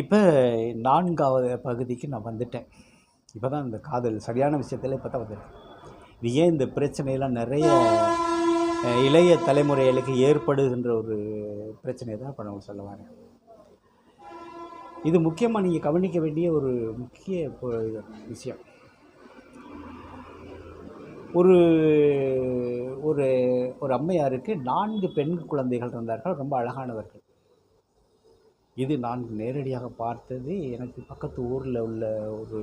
இப்போ நான்காவது பகுதிக்கு நான் வந்துட்டேன். இப்போ தான் இந்த காதல் சரியான விஷயத்தில் இப்போ தான் வந்துட்டேன் இது ஏன் இந்த பிரச்சனையெல்லாம் நிறைய இளைய தலைமுறைகளுக்கு ஏற்படுகின்ற ஒரு பிரச்சனை தான் இப்போ நான் சொல்ல வரேன். இது முக்கியமாக நீங்கள் கவனிக்க வேண்டிய ஒரு முக்கிய விஷயம். ஒரு ஒரு ஒரு அம்மையாருக்கு நான்கு பெண் குழந்தைகள் இருந்தார்கள். ரொம்ப அழகானவர்கள். இது நான் நேரடியாக பார்த்தது எனக்கு பக்கத்து ஊரில் உள்ள ஒரு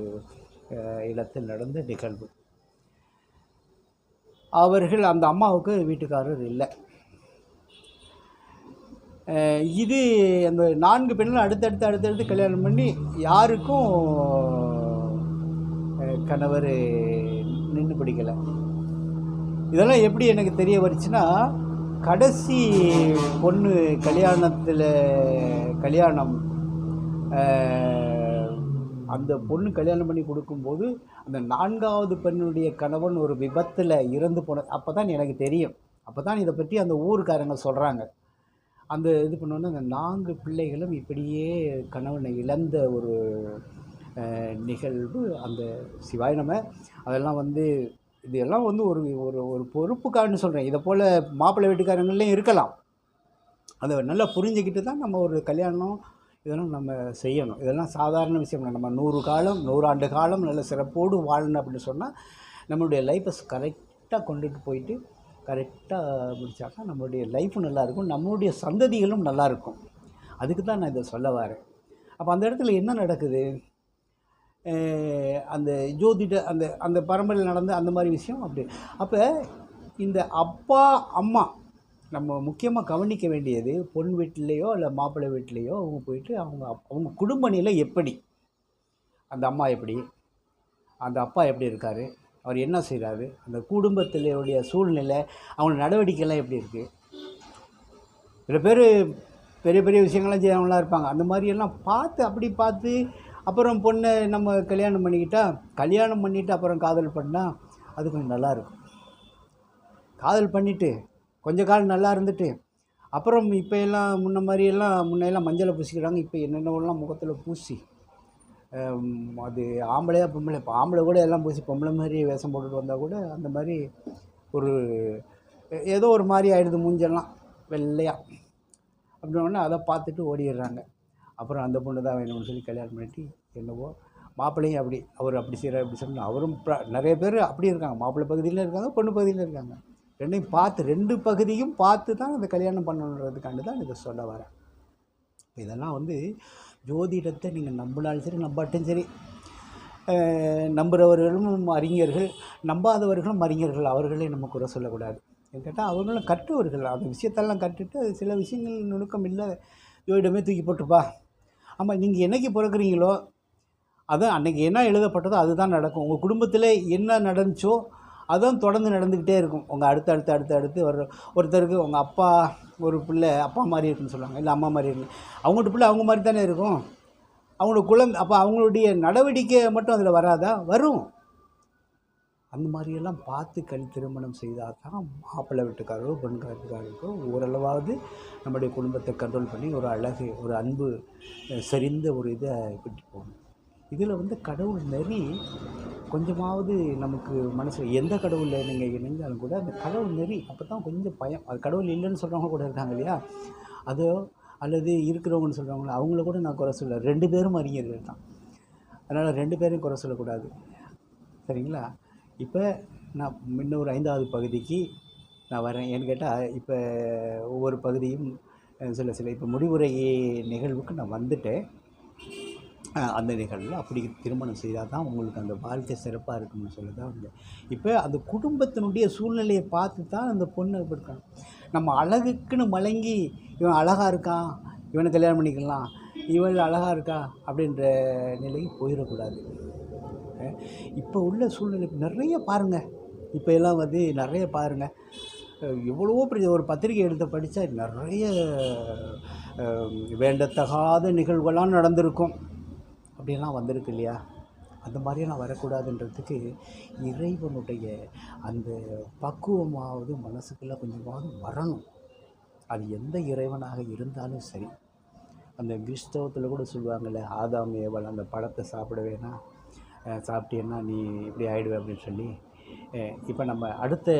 இடத்தில் நடந்த நிகழ்வு. அவர்கள் அந்த அம்மாவுக்கு வீட்டுக்காரர் இல்லை. இது அந்த நான்கு பெண்களும் அடுத்தடுத்து அடுத்தடுத்து கல்யாணம் பண்ணி யாருக்கும் கணவர் நின்று பிடிக்கலை இதெல்லாம் எப்படி எனக்கு தெரிய வருச்சுன்னா கடைசி பொண்ணு கல்யாணத்தில் கல்யாணம் அந்த பொண்ணு கல்யாணம் பண்ணி கொடுக்கும்போது அந்த நான்காவது பெண்ணுடைய கணவன் ஒரு விபத்தில் இறந்து போன அப்போ தான் எனக்கு தெரியும். அப்போ தான் இதை பற்றி அந்த ஊருக்காரங்க சொல்கிறாங்க அந்த இது பண்ணோன்னா அந்த நான்கு பிள்ளைகளும் இப்படியே கணவனை இழந்த ஒரு நிகழ்வு அந்த சிவாய் நம்ம. அதெல்லாம் வந்து இது எல்லாம் வந்து ஒரு ஒரு ஒரு பொறுப்புக்காரன்னு சொல்கிறேன் இதை போல் மாப்பிள்ளை வீட்டுக்காரங்களையும் இருக்கலாம். அதை நல்லா புரிஞ்சுக்கிட்டு தான் நம்ம ஒரு கல்யாணம் இதெல்லாம் நம்ம செய்யணும். இதெல்லாம் சாதாரண விஷயம் நம்ம நூறு காலம் நூறாண்டு காலம் நல்ல சிறப்போடு வாழணும் அப்படின்னு சொன்னால் நம்மளுடைய லைஃப்பை கரெக்டாக கொண்டுட்டு போயிட்டு கரெக்டாக முடிச்சாக்கா நம்மளுடைய லைஃப்பும் நல்லாயிருக்கும் நம்மளுடைய சந்ததிகளும் நல்லாயிருக்கும் அதுக்கு தான் நான் இதை சொல்ல வரேன். அப்போ அந்த இடத்துல என்ன நடக்குது? அந்த ஜோதிட அந்த அந்த பரம்பரையில் நடந்த அந்த மாதிரி விஷயம் அப்படி. அப்போ இந்த அப்பா அம்மா நம்ம முக்கியமாக கவனிக்க வேண்டியது பொன் வீட்டிலேயோ இல்லை மாப்பிள்ளை வீட்டிலேயோ அவங்க போயிட்டு அவங்க அப்- அவங்க குடும்ப நிலை எப்படி? அந்த அம்மா எப்படி? அந்த அப்பா எப்படி இருக்கார்? அவர் என்ன செய்கிறாரு அந்த குடும்பத்தினுடைய சூழ்நிலை அவங்க நடவடிக்கைலாம் எப்படி இருக்குது சில பேர் பெரிய பெரிய விஷயங்கள்லாம் செய்யறவங்களாம் இருப்பாங்க. அந்த மாதிரியெல்லாம் பார்த்து அப்படி பார்த்து அப்புறம் பொண்ணை நம்ம கல்யாணம் பண்ணிக்கிட்டால் கல்யாணம் பண்ணிவிட்டு அப்புறம் காதல் பண்ணால் அது கொஞ்சம் நல்லாயிருக்கும். காதல் பண்ணிவிட்டு கொஞ்ச காலம் நல்லா இருந்துட்டு அப்புறம் இப்போ எல்லாம் முன்ன மாதிரியெல்லாம் முன்னையெல்லாம் மஞ்சளை பூசிக்கிறாங்க இப்போ என்னென்னலாம் முகத்தில் பூசி அது ஆம்பளையா பொம்பளை இப்போ ஆம்பளை கூட எல்லாம் பூசி பொம்பளை மாதிரி வேஷம் போட்டுட்டு வந்தால் கூட அந்த மாதிரி ஒரு ஏதோ ஒரு மாதிரி ஆகிடுது மூஞ்செல்லாம் வெள்ளையா. அப்படின்னா அதை பார்த்துட்டு ஓடிடுறாங்க. அப்புறம் அந்த பொண்ணு தான் வேணும்னு சொல்லி கல்யாணம் பண்ணிட்டு என்னவோ மாப்பிள்ளையும் அப்படி அவர் அப்படி செய்கிறார் அப்படி சொன்னால் அவரும் நிறைய பேர் அப்படி இருக்காங்க. மாப்பிள்ளை பகுதியில் இருக்காங்க பொண்ணு பகுதியில் இருக்காங்க. ரெண்டையும் பார்த்து ரெண்டு பகுதியும் பார்த்து தான் அந்த கல்யாணம் பண்ணணுன்றதுக்காண்டு தான் இதை சொல்ல வரேன். இதெல்லாம் வந்து ஜோதிடத்தை நீங்கள் நம்பினாலும் சரி நம்பாட்டும் சரி நம்புகிறவர்களும் அறிஞர்கள் நம்பாதவர்களும் அறிஞர்கள் அவர்களே நம்ம குறை சொல்லக்கூடாது. கேட்டால் அவர்களும் கற்றவர்கள். அந்த விஷயத்தெல்லாம் கற்றுட்டு சில விஷயங்கள் நுணுக்கம் இல்லை ஜோதிடமே தூக்கி போட்டுப்பா ஆமாம் நீங்கள் என்னைக்கு பிறக்குறீங்களோ அதான் அன்றைக்கி என்ன எழுதப்பட்டதோ அதுதான் நடக்கும். உங்கள் குடும்பத்தில் என்ன நடந்துச்சோ அதான் தொடர்ந்து நடந்துக்கிட்டே இருக்கும். உங்கள் அடுத்து அடுத்து அடுத்து அடுத்து வர்ற ஒருத்தருக்கு உங்கள் அப்பா ஒரு பிள்ளை அப்பா மாதிரி இருக்குன்னு சொல்லுவாங்க. இல்லை அம்மா மாதிரி இருக்கு. அவங்கள்ட்ட பிள்ளை அவங்க மாதிரி தானே இருக்கும்? அவங்களோட குழந்தை அப்போ அவங்களுடைய நடவடிக்கை மட்டும் அதில் வராதா? வரும். அந்த மாதிரியெல்லாம் பார்த்து கல் திருமணம் செய்தால் தான் மாப்பிள்ளை வீட்டுக்காரரோ பெண் வீட்டுக்காரருக்கோ ஓரளவாவது நம்முடைய குடும்பத்தை கண்ட்ரோல் பண்ணி ஒரு அழகு ஒரு அன்பு செறிந்த ஒரு இதை கூட்டி போகணும். இதில் வந்து கடவுள் நெறி கொஞ்சமாவது நமக்கு மனசில் எந்த கடவுளில் நீங்கள் இணைந்தாலும் கூட அந்த கடவுள் நெறி அப்போ தான் கொஞ்சம் பயம். அது கடவுள் இல்லைன்னு சொல்கிறவங்க கூட இருக்காங்க இல்லையா? அதோ அல்லது இருக்கிறவங்கன்னு சொல்கிறவங்கள அவங்கள கூட நான் குறை சொல்ல ரெண்டு பேரும் அறிஞர்கள் தான். அதனால் ரெண்டு பேரையும் குறை சொல்லக்கூடாது. சரிங்களா? இப்போ நான் இன்னும் ஒரு ஐந்தாவது பகுதிக்கு நான் வரேன். ஏன்னு கேட்டால் இப்போ ஒவ்வொரு பகுதியும் சில சில இப்போ முடிவுரை நிகழ்வுக்கு நான் வந்துட்டேன். அந்த நிகழ்வில் அப்படி திருமணம் செய்தால் தான் உங்களுக்கு அந்த வாழ்க்கை சிறப்பாக இருக்கும்னு சொல்லி தான் வந்து இப்போ அந்த குடும்பத்தினுடைய சூழ்நிலையை பார்த்து தான் அந்த பொண்ணு இப்படி நம்ம அழகுக்குன்னு மலங்கி இவன் அழகாக இருக்கான் இவனை கல்யாணம் பண்ணிக்கலாம். இவள் அழகாக இருக்கா? அப்படின்ற நிலைக்கு போயிடக்கூடாது. இப்போ உள்ள சூழ்நிலை நிறைய பாருங்கள் இப்போ எல்லாம் வந்து நிறைய பாருங்கள் அஹ் எவ்வளவோ பெரிய ஒரு பத்திரிகை எடுத்து படித்தா நிறைய வேண்டத்தகாத நிகழ்வுகள்லாம் நடந்திருக்கும். அப்படியெல்லாம் வந்திருக்கு இல்லையா? அந்த மாதிரியெல்லாம் வரக்கூடாதுன்றதுக்கு இறைவனுடைய அந்த பக்குவமாவது மனசுக்குள்ளே கொஞ்சமாவது வரணும். அது எந்த இறைவனாக இருந்தாலும் சரி. அந்த கிறிஸ்தவத்தில் கூட சொல்லுவாங்கள்ல ஆதாம் ஏவல் அந்த பழத்தை சாப்பிட வேணாம். சாப்பிட்டீன்னா நீ இப்படி ஆகிடுவே அப்படின்னு சொல்லி இப்போ நம்ம அடுத்த